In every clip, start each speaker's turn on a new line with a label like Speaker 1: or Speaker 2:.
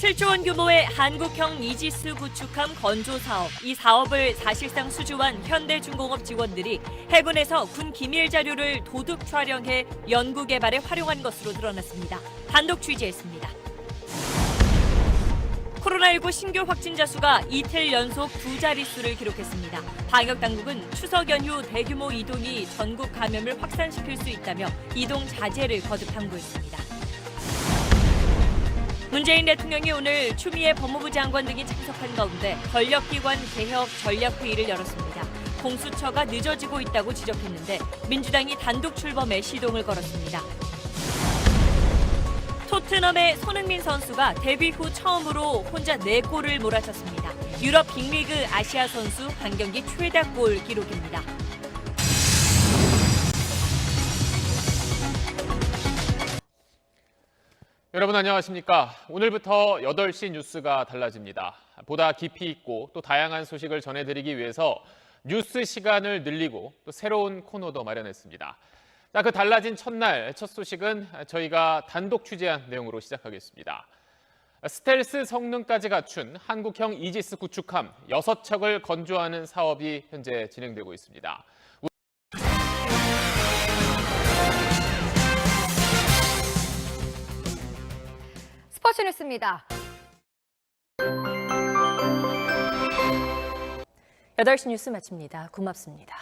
Speaker 1: 7조 원 규모의 한국형 이지스 구축함 건조 사업. 이 사업을 사실상 수주한 현대중공업 직원들이 해군에서 군 기밀 자료를 도둑 촬영해 연구 개발에 활용한 것으로 드러났습니다. 단독 취재했습니다. 코로나19 신규 확진자 수가 이틀 연속 두 자릿수를 기록했습니다. 방역 당국은 추석 연휴 대규모 이동이 전국 감염을 확산시킬 수 있다며 이동 자제를 거듭 당부했습니다. 문재인 대통령이 오늘 추미애 법무부 장관 등이 참석한 가운데 권력기관 개혁 전략회의를 열었습니다. 공수처가 늦어지고 있다고 지적했는데 민주당이 단독 출범에 시동을 걸었습니다. 토트넘의 손흥민 선수가 데뷔 후 처음으로 혼자 4골을 몰아쳤습니다. 유럽 빅리그 아시아 선수 한 경기 최다 골 기록입니다.
Speaker 2: 여러분 안녕하십니까? 오늘부터 8시 뉴스가 달라집니다. 보다 깊이 있고 또 다양한 소식을 전해드리기 위해서 뉴스 시간을 늘리고 또 새로운 코너도 마련했습니다. 자, 그 달라진 첫날 첫 소식은 저희가 단독 취재한 내용으로 시작하겠습니다. 스텔스 성능까지 갖춘 한국형 이지스 구축함 6척을 건조하는 사업이 현재 진행되고 있습니다.
Speaker 3: 스포츠 뉴스입니다.
Speaker 1: 8시 뉴스 마칩니다. 고맙습니다.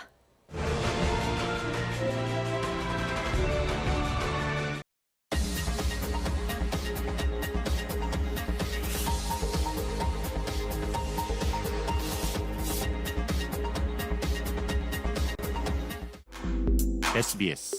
Speaker 4: SBS